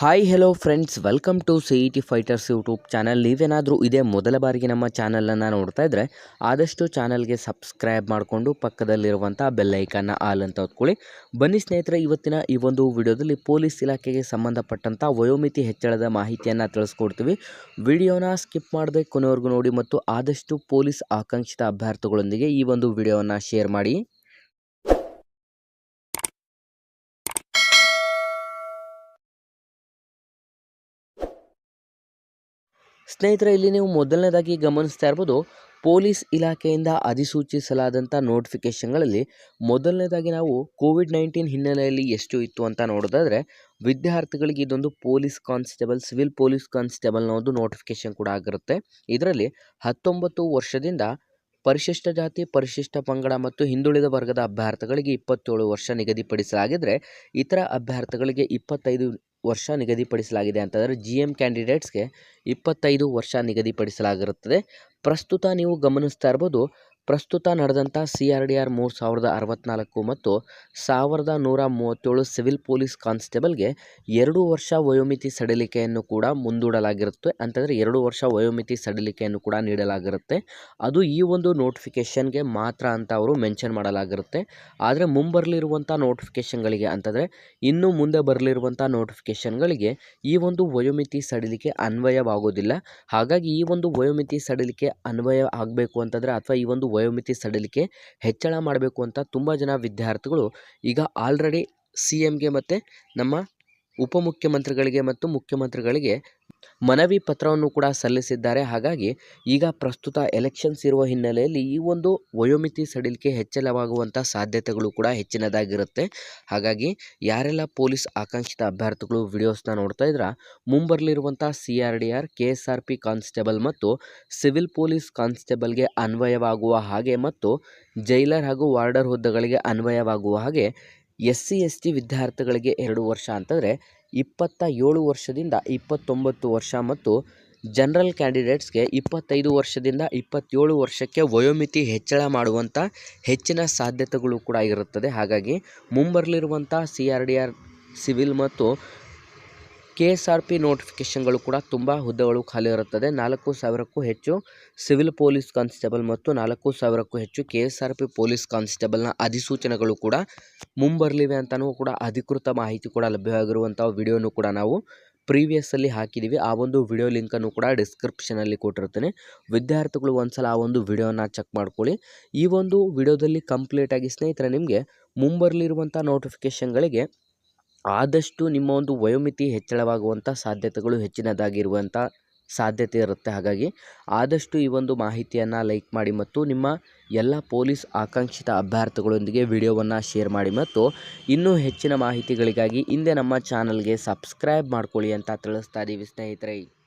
Hi hello friends welcome to C E T fighters YouTube channel ನೀವೇನಾದರೂ ಇದೇ ಮೊದಲ ಬಾರಿಗೆ ನಮ್ಮ ಚಾನಲನ್ನು ನೋಡ್ತಾ ಇದ್ದರೆ ಆದಷ್ಟು ಚಾನಲ್ಗೆ ಸಬ್ಸ್ಕ್ರೈಬ್ ಮಾಡಿಕೊಂಡು ಪಕ್ಕದಲ್ಲಿರುವಂಥ ಬೆಲ್ಲೈಕನ್ನ ಆಲ್ ಅಂತ ಹೊತ್ಕೊಳ್ಳಿ ಬನ್ನಿ ಸ್ನೇಹಿತರೆ, ಇವತ್ತಿನ ಈ ಒಂದು ವಿಡಿಯೋದಲ್ಲಿ ಪೊಲೀಸ್ ಇಲಾಖೆಗೆ ಸಂಬಂಧಪಟ್ಟಂಥ ವಯೋಮಿತಿ ಹೆಚ್ಚಳದ ಮಾಹಿತಿಯನ್ನು ತಿಳಿಸ್ಕೊಡ್ತೀವಿ. ವಿಡಿಯೋನ ಸ್ಕಿಪ್ ಮಾಡದೆ ಕೊನೆವರೆಗೂ ನೋಡಿ ಮತ್ತು ಆದಷ್ಟು ಪೊಲೀಸ್ ಆಕಾಂಕ್ಷಿತ ಅಭ್ಯರ್ಥಿಗಳೊಂದಿಗೆ ಈ ಒಂದು ವಿಡಿಯೋವನ್ನು ಶೇರ್ ಮಾಡಿ. ಸ್ನೇಹಿತರೆ, ಇಲ್ಲಿ ನೀವು ಮೊದಲನೇದಾಗಿ ಗಮನಿಸ್ತಾ ಇರ್ಬೋದು, ಪೊಲೀಸ್ ಇಲಾಖೆಯಿಂದ ಅಧಿಸೂಚಿಸಲಾದಂಥ ನೋಟಿಫಿಕೇಷನ್ಗಳಲ್ಲಿ ಮೊದಲನೇದಾಗಿ ನಾವು ಕೋವಿಡ್ ನೈನ್ಟೀನ್ ಹಿನ್ನೆಲೆಯಲ್ಲಿ ಎಷ್ಟು ಇತ್ತು ಅಂತ ನೋಡೋದಾದರೆ, ವಿದ್ಯಾರ್ಥಿಗಳಿಗೆ ಇದೊಂದು police constable, civil police constable ಒಂದು ನೋಟಿಫಿಕೇಷನ್ ಕೂಡ ಆಗಿರುತ್ತೆ. ಇದರಲ್ಲಿ ಹತ್ತೊಂಬತ್ತು ವರ್ಷದಿಂದ ಪರಿಶಿಷ್ಟ ಜಾತಿ, ಪರಿಶಿಷ್ಟ ಪಂಗಡ ಮತ್ತು ಹಿಂದುಳಿದ ವರ್ಗದ ಅಭ್ಯರ್ಥಿಗಳಿಗೆ ಇಪ್ಪತ್ತೇಳು ವರ್ಷ ನಿಗದಿಪಡಿಸಲಾಗಿದ್ದರೆ ಇತರ ಅಭ್ಯರ್ಥಿಗಳಿಗೆ ಇಪ್ಪತ್ತೈದು ವರ್ಷ ನಿಗದಿಪಡಿಸಲಾಗಿದೆ ಅಂತಂದರೆ ಜಿ ಎಂ ಕ್ಯಾಂಡಿಡೇಟ್ಸ್ಗೆ ಇಪ್ಪತ್ತೈದು ವರ್ಷ ನಿಗದಿಪಡಿಸಲಾಗಿರುತ್ತದೆ. ಪ್ರಸ್ತುತ ನೀವು ಗಮನಿಸ್ತಾ ಇರ್ಬೋದು ಪ್ರಸ್ತುತ ನಡೆದಂಥ ಸಿ ಆರ್ ಡಿ ಆರ್ ಮೂರು ಸಾವಿರದ ಅರವತ್ತ್ನಾಲ್ಕು ಮತ್ತು ಸಾವಿರದ ನೂರ ಮೂವತ್ತೇಳು ಸಿವಿಲ್ ಪೊಲೀಸ್ ಕಾನ್ಸ್ಟೇಬಲ್ಗೆ ಎರಡು ವರ್ಷ ವಯೋಮಿತಿ ಸಡಿಲಿಕೆಯನ್ನು ಕೂಡ ಮುಂದೂಡಲಾಗಿರುತ್ತೆ. ಅಂತಂದರೆ ಎರಡು ವರ್ಷ ವಯೋಮಿತಿ ಸಡಿಲಿಕೆಯನ್ನು ಕೂಡ ನೀಡಲಾಗಿರುತ್ತೆ. ಅದು ಈ ಒಂದು ನೋಟಿಫಿಕೇಷನ್ಗೆ ಮಾತ್ರ ಅಂತ ಅವರು ಮೆನ್ಷನ್ ಮಾಡಲಾಗಿರುತ್ತೆ. ಆದರೆ ಮುಂಬರಲಿರುವಂಥ ನೋಟಿಫಿಕೇಷನ್ಗಳಿಗೆ ಅಂತಂದರೆ ಇನ್ನು ಮುಂದೆ ಬರಲಿರುವಂಥ ನೋಟಿಫಿಕೇಷನ್ಗಳಿಗೆ ಈ ಒಂದು ವಯೋಮಿತಿ ಸಡಿಲಿಕೆ ಅನ್ವಯವಾಗೋದಿಲ್ಲ. ಹಾಗಾಗಿ ಈ ಒಂದು ವಯೋಮಿತಿ ಸಡಿಲಿಕೆ ಅನ್ವಯ ಆಗಬೇಕು ಅಂತಂದರೆ ಅಥವಾ ಈ ಒಂದು ವಯೋಮಿತಿ ಸಡಿಲಿಕೆ ಹೆಚ್ಚಳ ಮಾಡಬೇಕು ಅಂತ ತುಂಬ ಜನ ವಿದ್ಯಾರ್ಥಿಗಳು ಈಗ ಆಲ್ರೆಡಿ ಸಿ ಎಮ್ಗೆ ಮತ್ತು ನಮ್ಮ ಉಪಮುಖ್ಯಮಂತ್ರಿಗಳಿಗೆ ಮತ್ತು ಮುಖ್ಯಮಂತ್ರಿಗಳಿಗೆ ಮನವಿ ಪತ್ರವನ್ನು ಕೂಡ ಸಲ್ಲಿಸಿದ್ದಾರೆ. ಹಾಗಾಗಿ ಈಗ ಪ್ರಸ್ತುತ ಎಲೆಕ್ಷನ್ಸ್ ಇರುವ ಹಿನ್ನೆಲೆಯಲ್ಲಿ ಈ ಒಂದು ವಯೋಮಿತಿ ಸಡಿಲಿಕೆ ಹೆಚ್ಚಳವಾಗುವಂಥ ಸಾಧ್ಯತೆಗಳು ಕೂಡ ಹೆಚ್ಚಿನದಾಗಿರುತ್ತೆ. ಹಾಗಾಗಿ ಯಾರೆಲ್ಲ ಪೊಲೀಸ್ ಆಕಾಂಕ್ಷಿತ ಅಭ್ಯರ್ಥಿಗಳು ವಿಡಿಯೋಸ್ನ ನೋಡ್ತಾ ಇದ್ರ ಮುಂಬರಲಿರುವಂಥ C R D R, K S R P constable ಮತ್ತು ಸಿವಿಲ್ ಪೊಲೀಸ್ ಕಾನ್ಸ್ಟೇಬಲ್ಗೆ ಅನ್ವಯವಾಗುವ ಹಾಗೆ ಮತ್ತು ಜೈಲರ್ ಹಾಗೂ ವಾರ್ಡರ್ ಹುದ್ದೆಗಳಿಗೆ ಅನ್ವಯವಾಗುವ ಹಾಗೆ ಎಸ್ ಸಿ ಎಸ್ ಟಿ ವಿದ್ಯಾರ್ಥಿಗಳಿಗೆ ಎರಡು ವರ್ಷ ಅಂತಂದರೆ ಇಪ್ಪತ್ತ ಏಳು ವರ್ಷದಿಂದ ಇಪ್ಪತ್ತೊಂಬತ್ತು ವರ್ಷ ಮತ್ತು ಜನರಲ್ ಕ್ಯಾಂಡಿಡೇಟ್ಸ್ಗೆ ಇಪ್ಪತ್ತೈದು ವರ್ಷದಿಂದ ಇಪ್ಪತ್ತೇಳು ವರ್ಷಕ್ಕೆ ವಯೋಮಿತಿ ಹೆಚ್ಚಳ ಮಾಡುವಂಥ ಹೆಚ್ಚಿನ ಸಾಧ್ಯತೆಗಳು ಕೂಡ ಇರುತ್ತದೆ. ಹಾಗಾಗಿ ಮುಂಬರಲಿರುವಂಥ C R D R, civil ಮತ್ತು ಕೆ ಎಸ್ ಆರ್ ಪಿ ನೋಟಿಫಿಕೇಷನ್ಗಳು ಕೂಡ ತುಂಬ ಹುದ್ದೆಗಳು ಖಾಲಿ ಇರುತ್ತದೆ. ನಾಲ್ಕು ಸಾವಿರಕ್ಕೂ ಹೆಚ್ಚು ಸಿವಿಲ್ ಪೊಲೀಸ್ ಕಾನ್ಸ್ಟೇಬಲ್ ಮತ್ತು ನಾಲ್ಕು ಸಾವಿರಕ್ಕೂ ಹೆಚ್ಚು K S R P police ಕಾನ್ಸ್ಟೇಬಲ್ನ ಅಧಿಸೂಚನೆಗಳು ಕೂಡ ಮುಂಬರಲಿವೆ ಅಂತಲೂ ಕೂಡ ಅಧಿಕೃತ ಮಾಹಿತಿ ಕೂಡ ಲಭ್ಯವಾಗಿರುವಂಥ ವಿಡಿಯೋನು ಕೂಡ ನಾವು ಪ್ರೀವಿಯಸ್ಸಲ್ಲಿ ಹಾಕಿದ್ದೀವಿ ಆ ಒಂದು ವಿಡಿಯೋ ಲಿಂಕನ್ನು ಕೂಡ ಡಿಸ್ಕ್ರಿಪ್ಷನಲ್ಲಿ ಕೊಟ್ಟಿರ್ತೇನೆ ವಿದ್ಯಾರ್ಥಿಗಳು ಒಂದ್ಸಲ ಆ ಒಂದು ವಿಡಿಯೋನ ಚೆಕ್ ಮಾಡ್ಕೊಳ್ಳಿ. ಈ ಒಂದು ವಿಡಿಯೋದಲ್ಲಿ ಕಂಪ್ಲೀಟಾಗಿ ಸ್ನೇಹಿತರೆ, ನಿಮಗೆ ಮುಂಬರಲಿರುವಂಥ ನೋಟಿಫಿಕೇಷನ್ಗಳಿಗೆ ಆದಷ್ಟು ನಿಮ್ಮ ಒಂದು ವಯೋಮಿತಿ ಹೆಚ್ಚಳವಾಗುವಂಥ ಸಾಧ್ಯತೆಗಳು ಹೆಚ್ಚಿನದಾಗಿರುವಂಥ ಸಾಧ್ಯತೆ ಇರುತ್ತೆ. ಹಾಗಾಗಿ ಆದಷ್ಟು ಈ ಒಂದು ಮಾಹಿತಿಯನ್ನು ಲೈಕ್ ಮಾಡಿ ಮತ್ತು ನಿಮ್ಮ ಎಲ್ಲ ಪೊಲೀಸ್ ಆಕಾಂಕ್ಷಿತ ಅಭ್ಯರ್ಥಿಗಳೊಂದಿಗೆ ವಿಡಿಯೋವನ್ನು ಶೇರ್ ಮಾಡಿ ಮತ್ತು ಇನ್ನೂ ಹೆಚ್ಚಿನ ಮಾಹಿತಿಗಳಿಗಾಗಿ ಹಿಂದೆ ನಮ್ಮ ಚಾನಲ್ಗೆ ಸಬ್ಸ್ಕ್ರೈಬ್ ಮಾಡ್ಕೊಳ್ಳಿ ಅಂತ ತಿಳಿಸ್ತಾ ಇದ್ದೀವಿ ಸ್ನೇಹಿತರೆ.